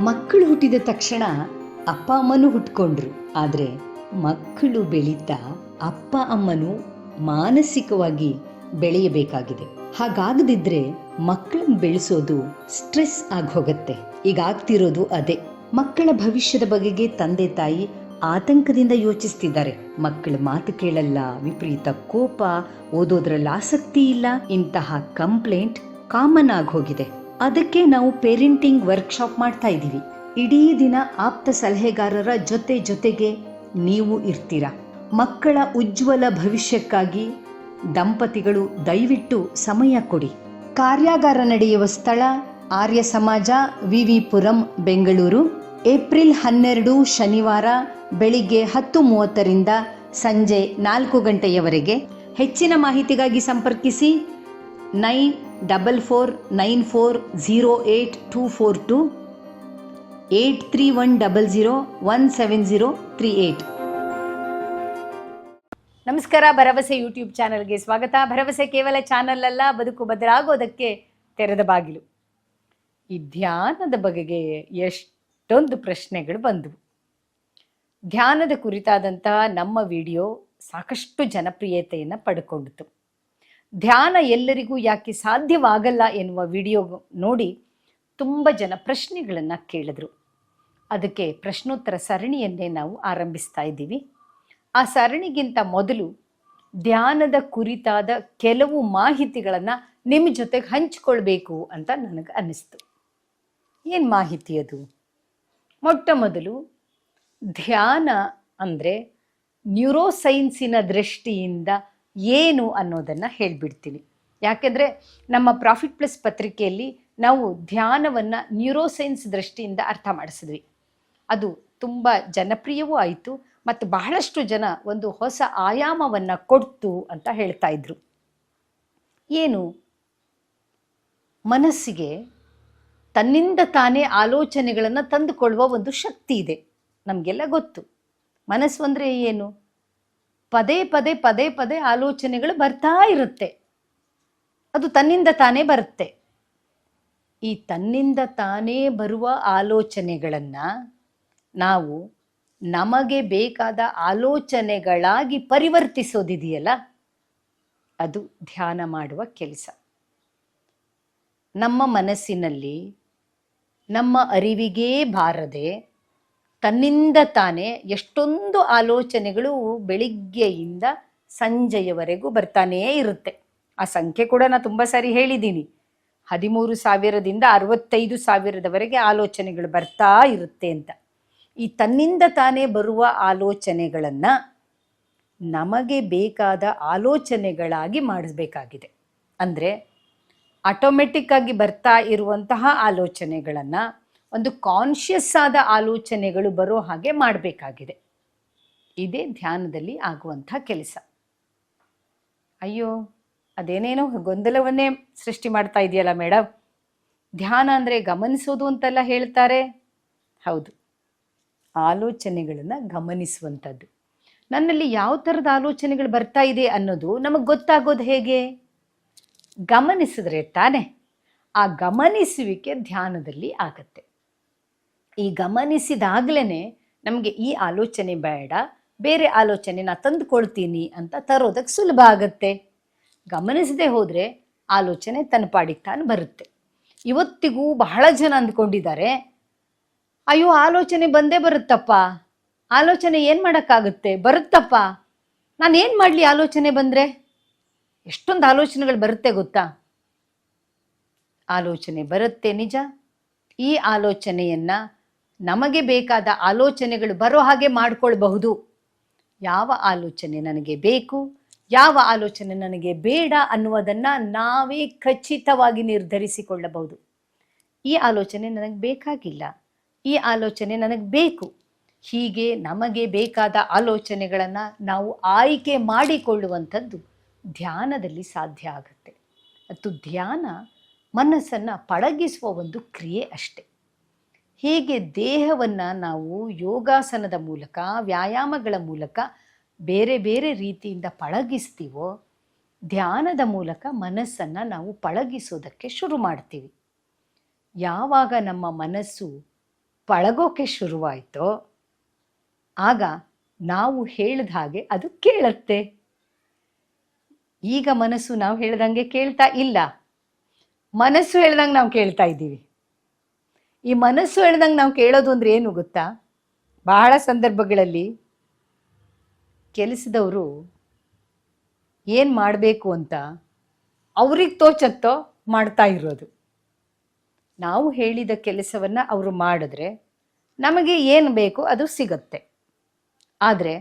ಮಕ್ಕಳು ಹುಟ್ಟಿದ ತಕ್ಷಣ ಅಪ್ಪ ಅಮ್ಮನೂ ಹುಟ್ಕೊಂಡ್ರು. ಆದರೆ ಮಕ್ಕಳು ಬೆಳೀತಾ ಅಪ್ಪ ಅಮ್ಮನು ಮಾನಸಿಕವಾಗಿ ಬೆಳೆಯಬೇಕಾಗಿದೆ. ಹಾಗಾಗದಿದ್ರೆ ಮಕ್ಕಳನ್ನ ಬೆಳೆಸೋದು ಸ್ಟ್ರೆಸ್ ಆಗಿ ಹೋಗುತ್ತೆ ಈಗ ಆಗ್ತಿರೋದು ಅದೇ. ಮಕ್ಕಳ ಭವಿಷ್ಯದ ಬಗೆಗೆ ತಂದೆ ತಾಯಿ ಆತಂಕದಿಂದ ಯೋಚಿಸ್ತಿದ್ದಾರೆ. ಮಕ್ಕಳ ಮಾತು ಕೇಳಲ್ಲ, ವಿಪರೀತ ಕೋಪ, ಓದೋದ್ರಲ್ಲಿ ಆಸಕ್ತಿ ಇಲ್ಲ, ಇಂತಹ ಕಂಪ್ಲೇಂಟ್ ಕಾಮನ್ ಆಗಿ ಹೋಗಿದೆ ಅದಕ್ಕೆ ನಾವು ಪೇರೆಂಟಿಂಗ್ ವರ್ಕ್ಶಾಪ್ ಮಾಡ್ತಾ ಇದ್ದೀವಿ. ಇಡೀ ದಿನ ಆಪ್ತ ಸಲಹೆಗಾರರ ಜೊತೆ ಜೊತೆಗೆ ನೀವು ಇರ್ತೀರಾ. ಮಕ್ಕಳ ಉಜ್ವಲ ಭವಿಷ್ಯಕ್ಕಾಗಿ ದಂಪತಿಗಳು ದಯವಿಟ್ಟು ಸಮಯ ಕೊಡಿ. ಕಾರ್ಯಾಗಾರ ನಡೆಯುವ ಸ್ಥಳ ಆರ್ಯ ಸಮಾಜ, ವಿವಿಪುರಂ, ಬೆಂಗಳೂರು. ಏಪ್ರಿಲ್ ಹನ್ನೆರಡು, ಶನಿವಾರ, ಬೆಳಿಗ್ಗೆ ಹತ್ತು ಮೂವತ್ತರಿಂದ ಸಂಜೆ ನಾಲ್ಕು ಗಂಟೆಯವರೆಗೆ. ಹೆಚ್ಚಿನ ಮಾಹಿತಿಗಾಗಿ ಸಂಪರ್ಕಿಸಿ. Nine double four nine four zero eight two four two eight three one double zero one seven zero three eight ನಮಸ್ಕಾರ, ಭರವಸೆ ಯೂಟ್ಯೂಬ್ ಚಾನಲ್ಗೆ ಸ್ವಾಗತ. ಭರವಸೆ ಕೇವಲ ಚಾನಲ್ ಅಲ್ಲ, ಬದುಕು ಬದಲಾಗೋದಕ್ಕೆ ತೆರೆದ ಬಾಗಿಲು. ಈ ಧ್ಯಾನದ ಬಗೆಗೆ ಎಷ್ಟೊಂದು ಪ್ರಶ್ನೆಗಳು ಬಂದವು. ಧ್ಯಾನದ ಕುರಿತಾದಂತಹ ನಮ್ಮ ವಿಡಿಯೋ ಸಾಕಷ್ಟು ಜನಪ್ರಿಯತೆಯನ್ನು ಪಡ್ಕೊಂಡಿತು. ಧ್ಯಾನ ಎಲ್ಲರಿಗೂ ಯಾಕೆ ಸಾಧ್ಯವಾಗಲ್ಲ ಎನ್ನುವ ವಿಡಿಯೋ ನೋಡಿ ತುಂಬ ಜನ ಪ್ರಶ್ನೆಗಳನ್ನು ಕೇಳಿದ್ರು. ಅದಕ್ಕೆ ಪ್ರಶ್ನೋತ್ತರ ಸರಣಿಯನ್ನೇ ನಾವು ಆರಂಭಿಸ್ತಾ ಇದ್ದೀವಿ. ಆ ಸರಣಿಗಿಂತ ಮೊದಲು ಧ್ಯಾನದ ಕುರಿತಾದ ಕೆಲವು ಮಾಹಿತಿಗಳನ್ನು ನಿಮ್ಮ ಜೊತೆಗೆ ಹಂಚಿಕೊಳ್ಬೇಕು ಅಂತ ನನಗೆ ಅನ್ನಿಸ್ತು. ಏನು ಮಾಹಿತಿ ಅದು? ಮೊಟ್ಟ ಮೊದಲು ಧ್ಯಾನ ಅಂದರೆ ನ್ಯೂರೋಸೈನ್ಸಿನ ದೃಷ್ಟಿಯಿಂದ ಏನು ಅನ್ನೋದನ್ನು ಹೇಳಿಬಿಡ್ತೀನಿ. ಯಾಕೆಂದರೆ ನಮ್ಮ ಪ್ರಾಫಿಟ್ ಪ್ಲಸ್ ಪತ್ರಿಕೆಯಲ್ಲಿ ನಾವು ಧ್ಯಾನವನ್ನು ನ್ಯೂರೋಸೈನ್ಸ್ ದೃಷ್ಟಿಯಿಂದ ಅರ್ಥ ಮಾಡಿಸಿದ್ವಿ. ಅದು ತುಂಬ ಜನಪ್ರಿಯವೂ ಆಯಿತು ಮತ್ತು ಬಹಳಷ್ಟು ಜನ ಒಂದು ಹೊಸ ಆಯಾಮವನ್ನು ಕೊಡ್ತು ಅಂತ ಹೇಳ್ತಾ ಇದ್ರು. ಏನು? ಮನಸ್ಸಿಗೆ ತನ್ನಿಂದ ತಾನೇ ಆಲೋಚನೆಗಳನ್ನು ತಂದುಕೊಳ್ಳುವ ಒಂದು ಶಕ್ತಿ ಇದೆ. ನಮಗೆಲ್ಲ ಗೊತ್ತು. ಮನಸ್ಸು ಅಂದರೆ ಏನು? ಪದೇ ಪದೇ ಪದೇ ಪದೇ ಆಲೋಚನೆಗಳು ಬರ್ತಾ ಇರುತ್ತೆ. ಅದು ತನ್ನಿಂದ ತಾನೇ ಬರುತ್ತೆ. ಈ ತನ್ನಿಂದ ತಾನೇ ಬರುವ ಆಲೋಚನೆಗಳನ್ನು ನಾವು ನಮಗೆ ಬೇಕಾದ ಆಲೋಚನೆಗಳಾಗಿ ಪರಿವರ್ತಿಸೋದಿದೆಯಲ್ಲ? ಅದು ಧ್ಯಾನ ಮಾಡುವ ಕೆಲಸ. ನಮ್ಮ ಮನಸ್ಸಿನಲ್ಲಿ ನಮ್ಮ ಅರಿವಿಗೇ ಬಾರದೆ ತನ್ನಿಂದ ತಾನೇ ಎಷ್ಟೊಂದು ಆಲೋಚನೆಗಳು ಬೆಳಿಗ್ಗೆಯಿಂದ ಸಂಜೆಯವರೆಗೂ ಬರ್ತಾನೇ ಇರುತ್ತೆ. ಆ ಸಂಖ್ಯೆ ಕೂಡ ನಾನು ತುಂಬ ಸಾರಿ ಹೇಳಿದ್ದೀನಿ ಹದಿಮೂರು ಸಾವಿರದಿಂದ ಅರವತ್ತೈದು ಸಾವಿರದವರೆಗೆ ಆಲೋಚನೆಗಳು ಬರ್ತಾ ಇರುತ್ತೆ ಅಂತ. ಈ ತನ್ನಿಂದ ತಾನೇ ಬರುವ ಆಲೋಚನೆಗಳನ್ನು ನಮಗೆ ಬೇಕಾದ ಆಲೋಚನೆಗಳಾಗಿ ಮಾಡಿಸ್ಬೇಕಾಗಿದೆ. ಅಂದರೆ ಆಟೋಮೆಟಿಕ್ಕಾಗಿ ಬರ್ತಾ ಇರುವಂತಹ ಆಲೋಚನೆಗಳನ್ನು ಒಂದು ಕಾನ್ಷಿಯಸ್ ಆದ ಆಲೋಚನೆಗಳು ಬರೋ ಹಾಗೆ ಮಾಡಬೇಕಾಗಿದೆ. ಇದೇ ಧ್ಯಾನದಲ್ಲಿ ಆಗುವಂಥ ಕೆಲಸ. ಅಯ್ಯೋ, ಅದೇನೇನೋ ಗೊಂದಲವನ್ನೇ ಸೃಷ್ಟಿ ಮಾಡ್ತಾ ಇದೆಯಲ್ಲ ಮೇಡಮ್ ಧ್ಯಾನ ಅಂದರೆ ಗಮನಿಸೋದು ಅಂತೆಲ್ಲ ಹೇಳ್ತಾರೆ. ಹೌದು. ಆಲೋಚನೆಗಳನ್ನು ಗಮನಿಸುವಂಥದ್ದು. ನನ್ನಲ್ಲಿ ಯಾವ ಥರದ ಆಲೋಚನೆಗಳು ಬರ್ತಾ ಇದೆ ಅನ್ನೋದು ನಮಗೆ ಗೊತ್ತಾಗೋದು ಹೇಗೆ? ಗಮನಿಸಿದ್ರೆ ತಾನೆ. ಆ ಗಮನಿಸುವಿಕೆ ಧ್ಯಾನದಲ್ಲಿ ಆಗತ್ತೆ. ಈ ಗಮನಿಸಿದಾಗ್ಲೇ ನಮಗೆ ಈ ಆಲೋಚನೆ ಬೇಡ, ಬೇರೆ ಆಲೋಚನೆ ನಾ ತಂದುಕೊಳ್ತೀನಿ ಅಂತ ತರೋದಕ್ಕೆ ಸುಲಭ ಆಗುತ್ತೆ. ಗಮನಿಸದೆ ಹೋದರೆ ಆಲೋಚನೆ ತನ್ನ ಪಾಡಿಗೆ ತಾನು ಬರುತ್ತೆ. ಇವತ್ತಿಗೂ ಬಹಳ ಜನ ಅಂದ್ಕೊಂಡಿದ್ದಾರೆ, ಅಯ್ಯೋ, ಆಲೋಚನೆ ಬಂದೇ ಬರುತ್ತಪ್ಪ, ಆಲೋಚನೆ ಏನು ಮಾಡೋಕ್ಕಾಗುತ್ತೆ, ಬರುತ್ತಪ್ಪ, ನಾನು ಏನು ಮಾಡಲಿ ಆಲೋಚನೆ ಬಂದರೆ? ಎಷ್ಟೊಂದು ಆಲೋಚನೆಗಳು ಬರುತ್ತೆ ಗೊತ್ತಾ? ಆಲೋಚನೆ ಬರುತ್ತೆ ನಿಜ. ಈ ಆಲೋಚನೆಯನ್ನು ನಮಗೆ ಬೇಕಾದ ಆಲೋಚನೆಗಳು ಬರೋ ಹಾಗೆ ಮಾಡಿಕೊಳ್ಬಹುದು. ಯಾವ ಆಲೋಚನೆ ನನಗೆ ಬೇಕು, ಯಾವ ಆಲೋಚನೆ ನನಗೆ ಬೇಡ ಅನ್ನುವುದನ್ನು ನಾವೇ ಖಚಿತವಾಗಿ ನಿರ್ಧರಿಸಿಕೊಳ್ಳಬಹುದು. ಈ ಆಲೋಚನೆ ನನಗೆ ಬೇಕಾಗಿಲ್ಲ. ಈ ಆಲೋಚನೆ ನನಗೆ ಬೇಕು. ಹೀಗೆ ನಮಗೆ ಬೇಕಾದ ಆಲೋಚನೆಗಳನ್ನು ನಾವು ಆಯ್ಕೆ ಮಾಡಿಕೊಳ್ಳುವಂಥದ್ದು ಧ್ಯಾನದಲ್ಲಿ ಸಾಧ್ಯ ಆಗುತ್ತೆ. ಮತ್ತು ಧ್ಯಾನ ಮನಸ್ಸನ್ನು ಪಳಗಿಸುವ ಒಂದು ಕ್ರಿಯೆ ಅಷ್ಟೆ. ಹೇಗೆ ದೇಹವನ್ನು ನಾವು ಯೋಗಾಸನದ ಮೂಲಕ, ವ್ಯಾಯಾಮಗಳ ಮೂಲಕ ಬೇರೆ ಬೇರೆ ರೀತಿಯಿಂದ ಪಳಗಿಸ್ತೀವೋ, ಧ್ಯಾನದ ಮೂಲಕ ಮನಸ್ಸನ್ನು ನಾವು ಪಳಗಿಸೋದಕ್ಕೆ ಶುರು ಮಾಡ್ತೀವಿ. ಯಾವಾಗ ನಮ್ಮ ಮನಸ್ಸು ಪಳಗೋಕೆ ಶುರುವಾಯಿತೋ, ಆಗ ನಾವು ಹೇಳಿದ ಹಾಗೆ ಅದು ಕೇಳತ್ತೆ. ಈಗ ಮನಸ್ಸು ನಾವು ಹೇಳ್ದಂಗೆ ಕೇಳ್ತಾ ಇಲ್ಲ. ಮನಸ್ಸು ಹೇಳ್ದಂಗೆ ನಾವು ಕೇಳ್ತಾ ಇದ್ದೀವಿ. ಈ ಮನಸ್ಸು ಹೇಳ್ದಂಗೆ ನಾವು ಕೇಳೋದು ಅಂದ್ರೆ ಏನು ಗೊತ್ತಾ? ಬಹಳ ಸಂದರ್ಭಗಳಲ್ಲಿ ಕೆಲಸದವರು ಏನು ಮಾಡಬೇಕು ಅಂತ ಅವ್ರಿಗೆ ತೋಚತ್ತೋ ಮಾಡ್ತಾ ಇರೋದು. ನಾವು ಹೇಳಿದ ಕೆಲಸವನ್ನು ಅವರು ಮಾಡಿದ್ರೆ ನಮಗೆ ಏನು ಬೇಕೋ ಅದು ಸಿಗತ್ತೆ. ಆದರೆ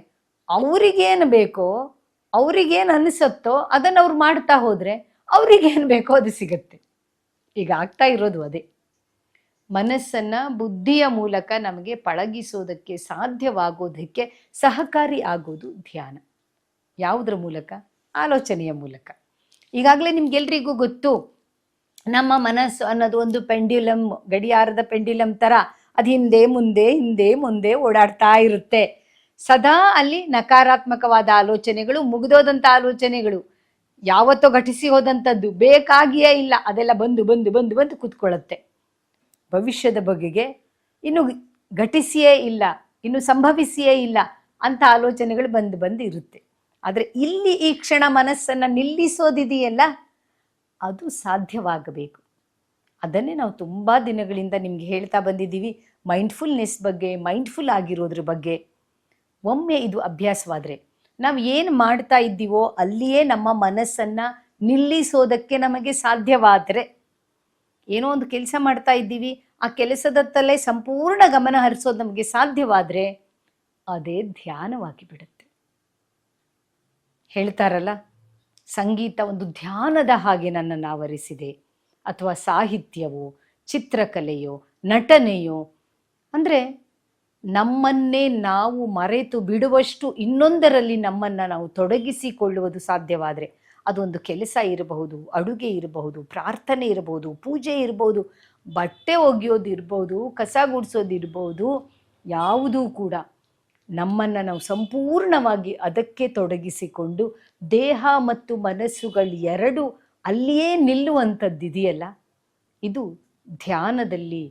ಅವರಿಗೇನು ಬೇಕೋ, ಅವರಿಗೇನು ಅನಿಸುತ್ತೋ ಅದನ್ನು ಅವ್ರು ಮಾಡ್ತಾ ಹೋದರೆ ಅವ್ರಿಗೇನು ಬೇಕೋ ಅದು ಸಿಗತ್ತೆ. ಈಗ ಆಗ್ತಾ ಇರೋದು ಅದೇ. ಮನಸ್ಸನ್ನು, ಬುದ್ಧಿಯ ಮೂಲಕ ನಮಗೆ ಪಳಗಿಸೋದಕ್ಕೆ ಸಾಧ್ಯವಾಗೋದಕ್ಕೆ ಸಹಕಾರಿ ಆಗೋದು ಧ್ಯಾನ. ಯಾವುದರ ಮೂಲಕ? ಆಲೋಚನೆಯ ಮೂಲಕ. ಈಗಾಗಲೇ ನಿಮ್ಗೆಲ್ರಿಗೂ ಗೊತ್ತು, ನಮ್ಮ ಮನಸ್ಸು ಅನ್ನೋದು ಒಂದು ಪೆಂಡ್ಯುಲಮ್ ಗಡಿಯಾರದ ಪೆಂಡ್ಯುಲಮ್ ಥರ ಅದು ಹಿಂದೆ ಮುಂದೆ ಹಿಂದೆ ಮುಂದೆ ಓಡಾಡ್ತಾ ಇರುತ್ತೆ. ಸದಾ ಅಲ್ಲಿ ನಕಾರಾತ್ಮಕವಾದ ಆಲೋಚನೆಗಳು ಮುಗಿದೋದಂಥ ಆಲೋಚನೆಗಳು. ಯಾವತ್ತೋ ಘಟಿಸಿ ಹೋದಂಥದ್ದು ಬೇಕಾಗಿಯೇ ಇಲ್ಲ. ಅದೆಲ್ಲ ಬಂದು ಬಂದು ಬಂದು ಬಂದು ಕೂತ್ಕೊಳ್ಳುತ್ತೆ. ಭವಿಷ್ಯದ ಬಗೆಗೆ ಇನ್ನು ಘಟಿಸಿಯೇ ಇಲ್ಲ, ಇನ್ನು ಸಂಭವಿಸಿಯೇ ಇಲ್ಲ ಅಂತ ಆಲೋಚನೆಗಳು ಬಂದು ಬಂದು ಇರುತ್ತೆ. ಆದರೆ ಇಲ್ಲಿ ಈ ಕ್ಷಣ ಮನಸ್ಸನ್ನು ನಿಲ್ಲಿಸೋದಿದೆಯಲ್ಲ, ಅದು ಸಾಧ್ಯವಾಗಬೇಕು. ಅದನ್ನೇ ನಾವು ತುಂಬ ದಿನಗಳಿಂದ ನಿಮಗೆ ಹೇಳ್ತಾ ಬಂದಿದ್ದೀವಿ ಮೈಂಡ್ಫುಲ್ನೆಸ್ ಬಗ್ಗೆ ಮೈಂಡ್ಫುಲ್ ಆಗಿರೋದ್ರ ಬಗ್ಗೆ. ಒಮ್ಮೆ ಇದು ಅಭ್ಯಾಸವಾದರೆ ನಾವು ಏನು ಮಾಡ್ತಾ ಇದ್ದೀವೋ ಅಲ್ಲಿಯೇ ನಮ್ಮ ಮನಸ್ಸನ್ನು ನಿಲ್ಲಿಸೋದಕ್ಕೆ ನಮಗೆ ಸಾಧ್ಯವಾದರೆ ಏನೋ ಒಂದು ಕೆಲಸ ಮಾಡ್ತಾ ಇದ್ದೀವಿ. ಆ ಕೆಲಸದತ್ತಲೇ ಸಂಪೂರ್ಣ ಗಮನ ಹರಿಸೋದು ನಮಗೆ ಸಾಧ್ಯವಾದರೆ ಅದೇ ಧ್ಯಾನವಾಗಿ ಬಿಡುತ್ತೆ ಹೇಳ್ತಾರಲ್ಲ, ಸಂಗೀತ ಒಂದು ಧ್ಯಾನದ ಹಾಗೆ ನನ್ನನ್ನು ಆವರಿಸಿದೆ. ಅಥವಾ ಸಾಹಿತ್ಯವೋ, ಚಿತ್ರಕಲೆಯೋ, ನಟನೆಯೋ, ಅಂದರೆ ನಮ್ಮನ್ನೇ ನಾವು ಮರೆತು ಬಿಡುವಷ್ಟು ಇನ್ನೊಂದರಲ್ಲಿ ನಮ್ಮನ್ನು ನಾವು ತೊಡಗಿಸಿಕೊಳ್ಳುವುದು ಸಾಧ್ಯವಾದರೆ ಅದೊಂದು ಕೆಲಸ ಇರಬಹುದು, ಅಡುಗೆ ಇರಬಹುದು, ಪ್ರಾರ್ಥನೆ ಇರಬಹುದು, ಪೂಜೆ ಇರಬಹುದು, ಬಟ್ಟೆ ಒಗೆಯೋದು ಇರ್ಬೋದು, ಕಸ ಗುಡಿಸೋದು ಇರ್ಬೋದು, ಯಾವುದೂ ಕೂಡ ನಮ್ಮನ್ನು ನಾವು ಸಂಪೂರ್ಣವಾಗಿ ಅದಕ್ಕೆ ತೊಡಗಿಸಿಕೊಂಡು ದೇಹ ಮತ್ತು ಮನಸ್ಸುಗಳು ಎರಡು ಅಲ್ಲಿಯೇ ನಿಲ್ಲುವಂಥದ್ದಿದೆಯಲ್ಲ ಇದು ಧ್ಯಾನದಲ್ಲಿ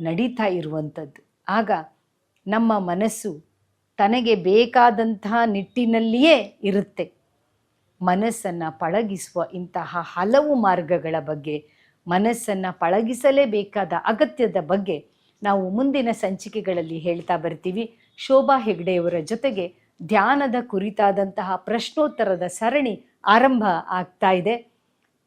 ನಡೀತಾ ಇರುವಂಥದ್ದು. ಆಗ ನಮ್ಮ ಮನಸ್ಸು ತನಗೆ ಬೇಕಾದಂತಹ ನಿಟ್ಟಿನಲ್ಲಿಯೇ ಇರುತ್ತೆ. ಮನಸ್ಸನ್ನು ಪಳಗಿಸುವ ಇಂತಹ ಹಲವು ಮಾರ್ಗಗಳ ಬಗ್ಗೆ, ಮನಸ್ಸನ್ನು ಪಳಗಿಸಲೇಬೇಕಾದ ಅಗತ್ಯದ ಬಗ್ಗೆ ನಾವು ಮುಂದಿನ ಸಂಚಿಕೆಗಳಲ್ಲಿ ಹೇಳ್ತಾ ಬರ್ತೀವಿ. ಶೋಭಾ ಹೆಗ್ಡೆಯವರ ಜೊತೆಗೆ ಧ್ಯಾನದ ಕುರಿತಾದಂತಹ ಪ್ರಶ್ನೋತ್ತರದ ಸರಣಿ ಆರಂಭ ಆಗ್ತಾ ಇದೆ.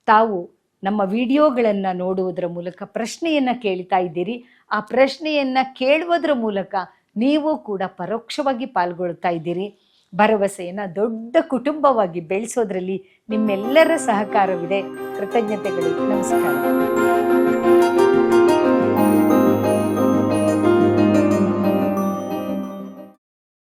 ತಾವು ನಮ್ಮ ವಿಡಿಯೋಗಳನ್ನು ನೋಡುವುದರ ಮೂಲಕ ಪ್ರಶ್ನೆಯನ್ನು ಕೇಳ್ತಾ ಇದ್ದೀರಿ. ಆ ಪ್ರಶ್ನೆಯನ್ನು ಕೇಳುವುದರ ಮೂಲಕ ನೀವು ಕೂಡ ಪರೋಕ್ಷವಾಗಿ ಪಾಲ್ಗೊಳ್ತಾ ಇದ್ದೀರಿ. ಭರವಸೆಯನ್ನು ದೊಡ್ಡ ಕುಟುಂಬವಾಗಿ ಬೆಳೆಸೋದ್ರಲ್ಲಿ ನಿಮ್ಮೆಲ್ಲರ ಸಹಕಾರವಿದೆ. ಕೃತಜ್ಞತೆಗಳು. ನಮಸ್ಕಾರ.